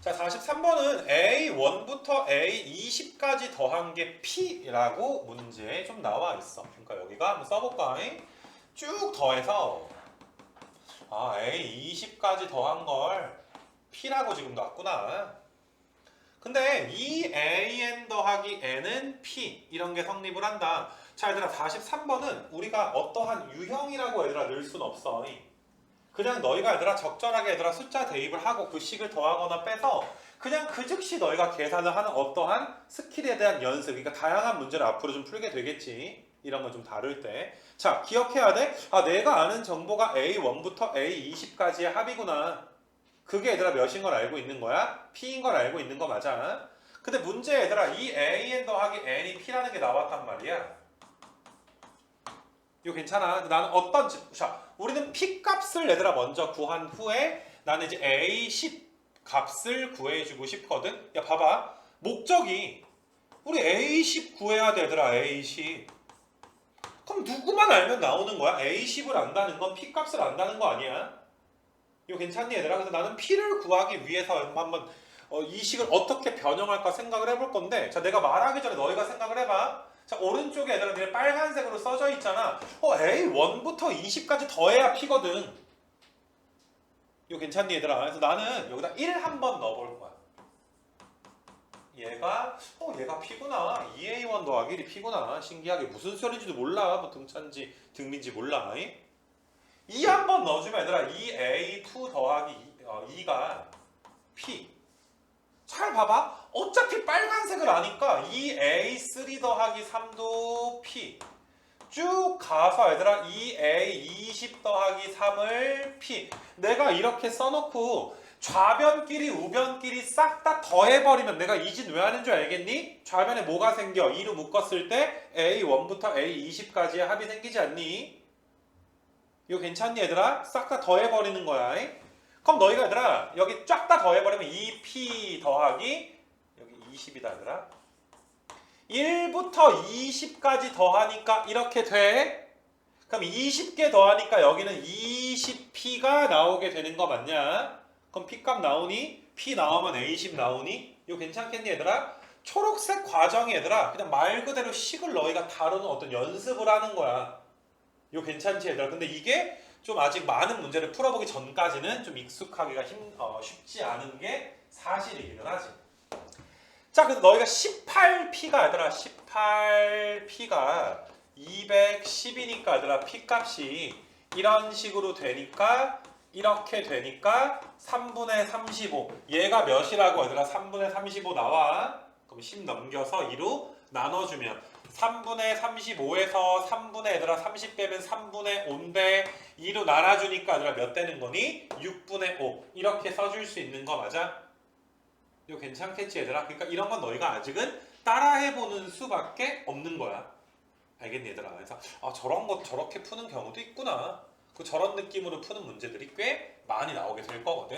자, 43번은 A1부터 A20까지 더한 게 P라고 문제에 좀 나와 있어. 그러니까 여기가 한번 써볼까? 쭉 더해서 아, A20까지 더한 걸 P라고 지금 놨구나. 근데 이 AN 더하기 N은 P 이런 게 성립을 한다. 자, 얘들아 43번은 우리가 어떠한 유형이라고 얘들아 넣을 순 없어. 그냥 너희가 얘들아 적절하게 얘들아 숫자 대입을 하고 그 식을 더하거나 빼서 그냥 그 즉시 너희가 계산을 하는 어떠한 스킬에 대한 연습 그러니까 다양한 문제를 앞으로 좀 풀게 되겠지. 이런 거좀 다룰 때 자 기억해야 돼 아 내가 아는 정보가 A1부터 A20까지의 합이구나. 그게 얘들아 몇인 걸 알고 있는 거야? P인 걸 알고 있는 거 맞아? 근데 문제 얘들아 이 AN 더하기 N이 P라는 게 나왔단 말이야 이거 괜찮아. 나는 어떤 지- 자, 우리는 p 값을 얘들아 먼저 구한 후에 나는 이제 a10 값을 구해주고 싶거든. 야 봐봐. 목적이 우리 a10 구해야 되더라. a10. 그럼 누구만 알면 나오는 거야? a10을 안다는 건 p 값을 안다는 거 아니야? 이거 괜찮니 얘들아? 그래서 나는 p를 구하기 위해서 한번 어, 이 식을 어떻게 변형할까 생각을 해볼 건데 자 내가 말하기 전에 너희가 생각을 해봐. 자 오른쪽에 얘들아 빨간색으로 써져 있잖아. 어 A1부터 20까지 더해야 P거든. 이거 괜찮니 얘들아? 그래서 나는 여기다 1 한 번 넣어볼 거야. 얘가 어 얘가 P구나. 2A1 더하기 1이 P구나. 신기하게 무슨 소리인지도 몰라. 뭐 등차인지 등비인지 몰라. 2 한번 넣어주면 얘들아 2A2 더하기 2, 어, 2가 P. 잘 봐봐. 어차피 빨간색을 아니까 2A3 더하기 3도 P. 쭉 가서 얘들아 2A20 더하기 3을 P. 내가 이렇게 써놓고 좌변끼리 우변끼리 싹 다 더해버리면 내가 이진 왜 하는 줄 알겠니? 좌변에 뭐가 생겨? 2로 묶었을 때 A1부터 A20까지의 합이 생기지 않니? 이거 괜찮니 얘들아? 싹 다 더해버리는 거야. 잉? 그럼 너희가 얘들아 여기 쫙 다 더해버리면 2p 더하기 20이다 얘들아. 1부터 20까지 더하니까 이렇게 돼. 그럼 20개 더하니까 여기는 20p가 나오게 되는 거 맞냐? 그럼 p값 나오니? P 나오면 a20 나오니? 이거 괜찮겠니 얘들아? 초록색 과정이 얘들아 그냥 말 그대로 식을 너희가 다루는 어떤 연습을 하는 거야. 이거 괜찮지 얘들아? 근데 이게 좀 아직 많은 문제를 풀어보기 전까지는 좀 익숙하기가 힘, 어, 쉽지 않은 게 사실이기는 하지. 자, 그래서 너희가 18p가 얘들아 18p가 210이니까 얘들아 p 값이 이런 식으로 되니까 이렇게 되니까 3분의 35 얘가 몇이라고 얘들아 3분의 35 나와. 그럼 10 넘겨서 2로 나눠주면 3분의 35에서 3분의 얘들아 30 빼면 3분의 5인데 2로 나눠주니까 얘들아 몇 되는 거니? 6분의 5 이렇게 써줄 수 있는 거 맞아? 이거 괜찮겠지 얘들아? 그러니까 이런 건 너희가 아직은 따라해보는 수밖에 없는 거야 알겠니 얘들아? 그래서 아 저런 거 저렇게 푸는 경우도 있구나 그 저런 느낌으로 푸는 문제들이 꽤 많이 나오게 될 거거든